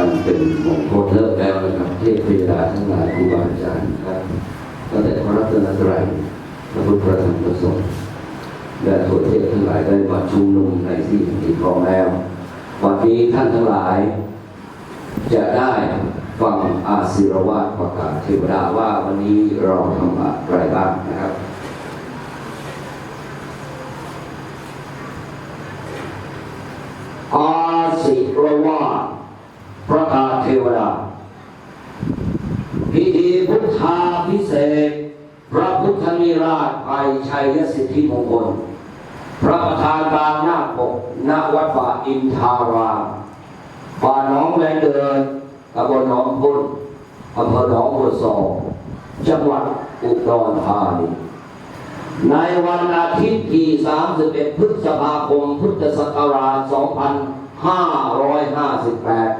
อันเป็นมงคลเลิกแล้วนะครับ เทพพยดาทั้งหลายครูบาอาจารย์ครับตั้งแต่พระรัตนตรัยพระพุทธธรรมพระสงฆ์และทั่วเทพทั้งหลายได้มาชุมนุมในที่แห่พร้อมแล้ววันนี้ท่านทั้งหลาย จะได้ฟังอาศิรวาสประกาศเทวดาว่าวันนี้เราทำอะไรบ้างนะครับอาศิรวาส ทวดาพิธีพุทธาพิเศษ พระพุทธนิราชไปชัยสิทธิมงคล พระประธานกลางหน้าปกณวัดป่าอินทารามป่าหนองแวงเดินตำบลหนองพุนอำเภอหนองบัวซอจังหวัดอุดรธานีในวันอาทิตย์ที่ 31 พฤษภาคม พุทธศักราช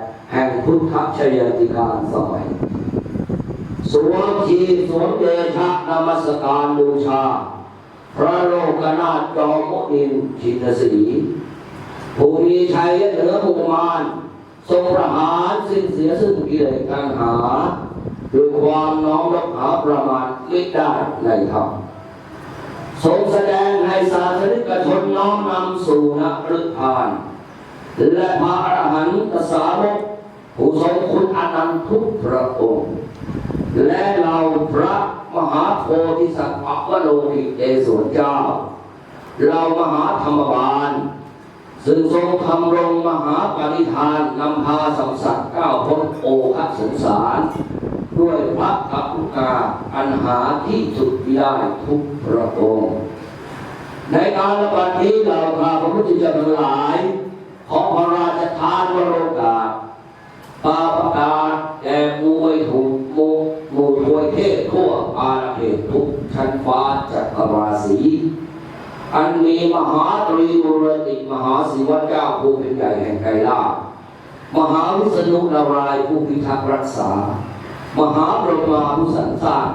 2558 แห่งพุทธชยติการสมัยสวมชีสวมเดชะนมัสการบูชา พระโลกนาถจอมนินชินสีผู้มีชัยเหนือหมู่มารทรงประหารสิ้นเสียซึ่งกิเลสตัณหาด้วยความน้อมรับหาประมาทไม่ได้ในธรรมทรงแสดงให้สาธนิกชนน้อมนำสู่นักฤทาน และพระอรหันตสาวก ผู้ทรงคุณอนันต์ทุกพระองค์ และเราพระมหาโพธิสัตว์อัปโลกิเตศวรเจ้า เรามหาธรรมบาล ซึ่งทรงทำรงมหาปณิธานนำพาสัมสัตว์ก้าวพ้นโอคะสงสาร ด้วยพระกัปปุกาอันหาที่สุดมิได้ทุกพระองค์ ในการระบาดนี้เราพาพระพุทธเจ้าทั้งหลาย จักรราศีอันมีมหาตรีบุรติมหาศิวะเจ้าผู้เป็นใหญ่แห่งไกรลามหาวิษณุนารายผู้พิทักษ์รักษา มหาบรมาผู้สรรสร้าง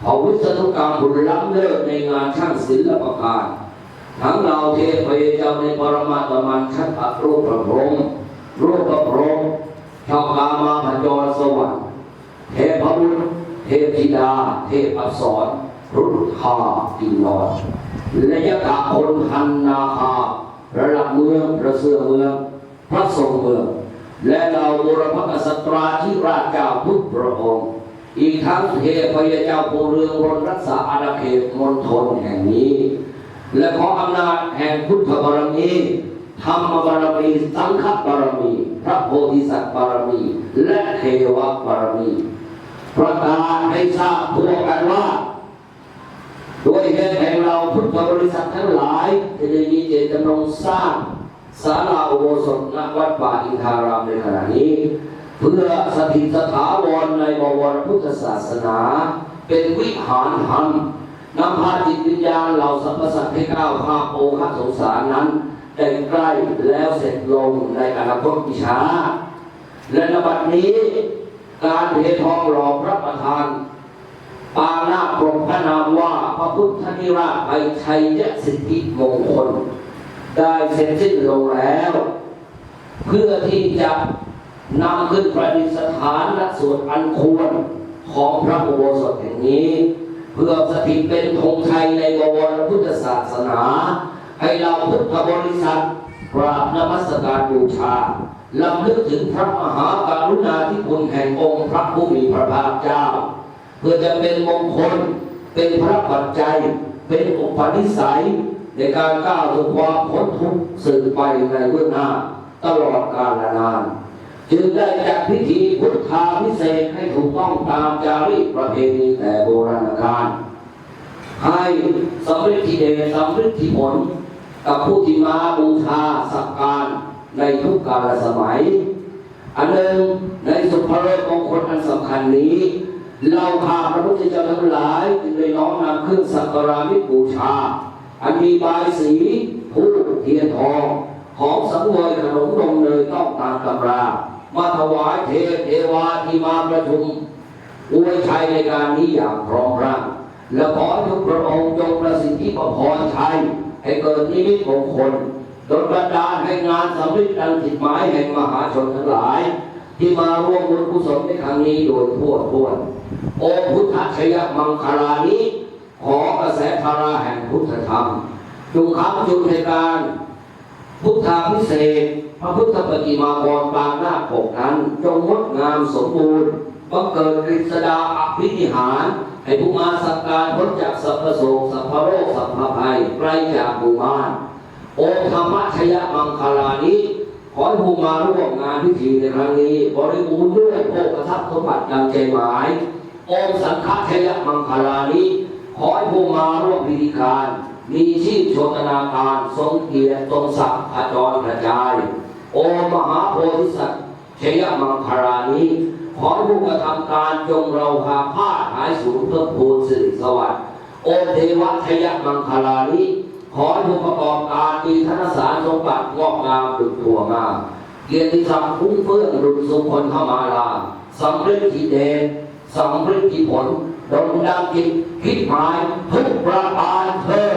เผาวิศนุกรรมบุญล้ำเลิศในงานช่างศิลปการทั้งเราเทพเจ้าในปรมาตมันชัดอัรูปประพรมรูปประพรมชาวกามาพจรสวรรค์เทพบุตรเทพธิดา เทพอักษร รุทธาอินนรและยะกะคนหันนาคาระดับเมืองระเสือเมือง พระทรงเมือง และเราบุรพกษัตราธิราชเจ้าทุกพระองค์ อีกทั้งเทพยเจ้าผู้เรืองรนรักษาอาณาเขตมณฑลแห่งนี้ และขออำนาจแห่งพุทธบารมีธรรมบารมี สังฆบารมี พระโพธิสัตว์บารมี และเทวบารมีประกาศให้ทราบทั่วกันว่า ด้วยเหตุแห่งเราพุทธบริษัททั้งหลายที่ได้มีเจตจำนงสร้างศาลาอุโบสถณวัดป่าอินทารามในขณะนี้ เพื่อสถิตสถาวรในบวรพุทธศาสนา เป็นวิหารธรรมนำพาจิตวิญญาณเหล่าสรรพสัตว์ให้ก้าวข้ามโอคะสงสารนั้นได้ใกล้แล้วเสร็จลงในอนาคตมิชาและในบัดนี้การเททองหล่อพระประธาน ปางนาปรกพระนามว่าพระพุทธนิราชไปชัยยสิทธิมงคล ได้เสร็จสิ้นลงแล้ว เพื่อที่จะนำขึ้นประดิษฐานและส่วนอันควรของพระอุโบสถแห่งนี้ เพื่อสถิตเป็นธงชัยในบวรพุทธศาสนา ให้เราพุทธบริษัทกราบนมัสการบูชาลำลึกถึงพระมหากรุณาธิคุณแห่งองค์พระผู้มีพระภาคเจ้า พื่อจะเป็นมงคล เป็นพระปัจจัย เป็นอุปนิสัย ในการก้าวสู่ความพ้นทุกข์สืบไปในเบื้องหน้าตลอดกาลนาน จึงได้จัดพิธีพุทธาพิเศษให้ถูกต้องตามจารีตประเพณีแต่โบราณกาลให้สำเร็จที่เดชสำเร็จที่ผล กับผู้ที่มาบูชาสักการในทุกกาลสมัย อันหนึ่งในสุภเริกมงคลอันสำคัญนี้ เราพาพระพุทธเจ้าทั้งหลายจึงได้น้อมนำเครื่องสักการะมิบูชา อันมีบายสีผู้เทียนทอง ของสังเวยขนมนมเนยต้องตามตำรา มาถวายเทพเทวาที่มาประชุมอวยชัยในการนี้อย่างพร้อมเพรังและขอทุกพระองค์จงประสิทธิประพรชัย ให้เกิดนิมิตมงคลดยบันดาลให้งานสำเร็จดังจิตหมายแห่งมหาชนทั้งหลาย ที่มาร่วมบุญกุศลในครั้งนี้โดยทั่วทั่วโอพุทธชยมังคลานี้ ขอกระแสธาราแห่งพุทธธรรมจงค้ำจุงในการ พุทธาพิเศษ พระพุทธปฏิมากรปางหน้าปกนั้น จงงดงามสมบูรณ์บังเกิดกฤษดาอภินิหาร ให้ผู้มาสักการพ้นจากสัพพโศกสัพพโรคสัพพภัยไกลจากหมู่บ้านอธรรมชยมังคลานี้ ขอให้ผู้มาร่วมงานพิธีในครั้งนี้ บริบูรณ์ด้วยโภคทรัพย์สมบัติดังใจหมายองค์สังฆชยมังคลานี้ขอให้ผู้มาร่วมพิธีการ มีชีพโชตนาการทรงเกียรติทรงศักดิ์ขจรกระจาย โอมหาโพธิสัตว์ชยมังคลานี้ ขอให้ผู้กระทำการจงเราหาผ้าหายสูงเพื่อพูนสิริสวัสดิ์โอเทวชยมังคลานี้ ขอให้ผู้ประกอบการมีธนสารสมบัติงอกงามดุจถั่วงามเกียรติศักดิ์พุ่งเฟื่องดุจสุคนขมาลาสำเร็จทีเดชสำเร็จทีผลดลดังจิตคิดหมายทุกประการเธอ